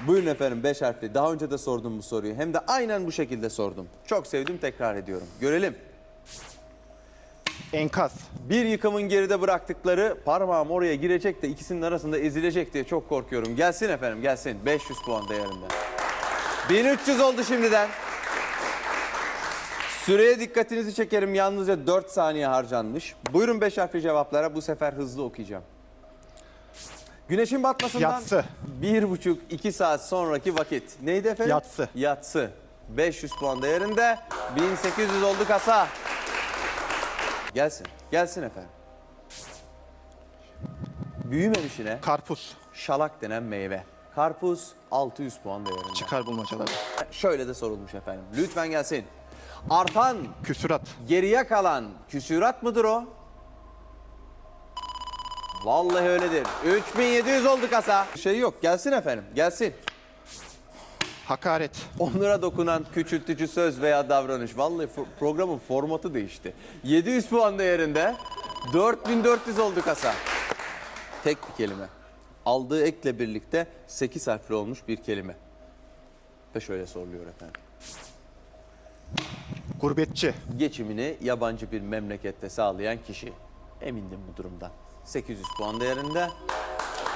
Buyurun efendim 5 harfli. Daha önce de sordum bu soruyu. Hem de aynen bu şekilde sordum. Çok sevdim tekrar ediyorum. Görelim. Enkaz. Bir yıkımın geride bıraktıkları parmağım oraya girecek de ikisinin arasında ezilecek diye çok korkuyorum. Gelsin efendim gelsin. 500 puan değerinde. 1300 oldu şimdiden. Süreye dikkatinizi çekerim. Yalnızca 4 saniye harcanmış. Buyurun 5 harfli cevaplara. Bu sefer hızlı okuyacağım. Güneşin batmasından Yatsı. bir buçuk iki saat sonraki vakit. Neydi efendim? Yatsı. Yatsı. 500 puan değerinde 1800 oldu kasa. Gelsin. Gelsin efendim. Büyümemiş yine Karpuz. şalak denen meyve. Karpuz 600 puan değerinde. Çıkar bulmacaları. Şöyle de sorulmuş efendim. Lütfen gelsin. Artan, Küsurat. geriye kalan küsürat mıdır o? Vallahi öyledir. 3700 oldu kasa. Şey yok. Gelsin efendim. Gelsin. Hakaret. Onlara dokunan küçültücü söz veya davranış. Vallahi programın formatı değişti. 700 puan değerinde 4400 oldu kasa. Tek bir kelime. Aldığı ekle birlikte 8 harfli olmuş bir kelime. Ve şöyle soruluyor efendim. Gurbetçi. Geçimini yabancı bir memlekette sağlayan kişi. Emindim bu durumdan. 800 puan değerinde.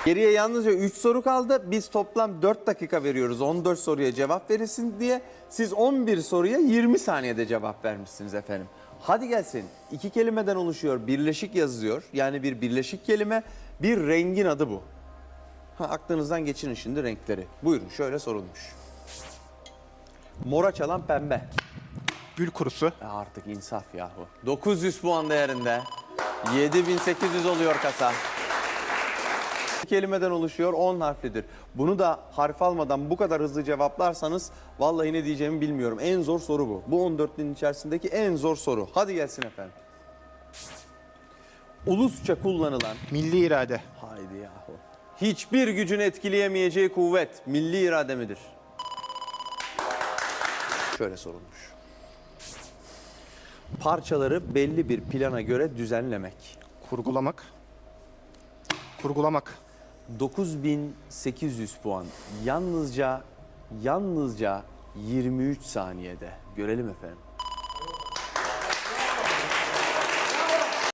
Geriye yalnızca 3 soru kaldı. Biz toplam 4 dakika veriyoruz 14 soruya cevap verilsin diye. Siz 11 soruya 20 saniyede cevap vermişsiniz efendim. Hadi gelsin. İki kelimeden oluşuyor. Birleşik yazıyor. Yani bir birleşik kelime. Bir rengin adı bu. Ha, aklınızdan geçirin şimdi renkleri. Buyurun şöyle sorulmuş. Mora çalan pembe. Gül kurusu. E Artık insaf yahu. 900 puan değerinde. 7800 oluyor kasa. Kelimeden oluşuyor 10 harflidir. Bunu da harf almadan bu kadar hızlı cevaplarsanız vallahi ne diyeceğimi bilmiyorum. En zor soru bu. Bu 14'ün içerisindeki en zor soru. Hadi gelsin efendim. Ulusça kullanılan Milli irade. haydi yahu. Hiçbir gücün etkileyemeyeceği kuvvet milli irade midir? Şöyle sorulmuş. Parçaları belli bir plana göre düzenlemek. Kurgulamak. Kurgulamak. 9800 puan. Yalnızca yalnızca 23 saniyede. Görelim efendim.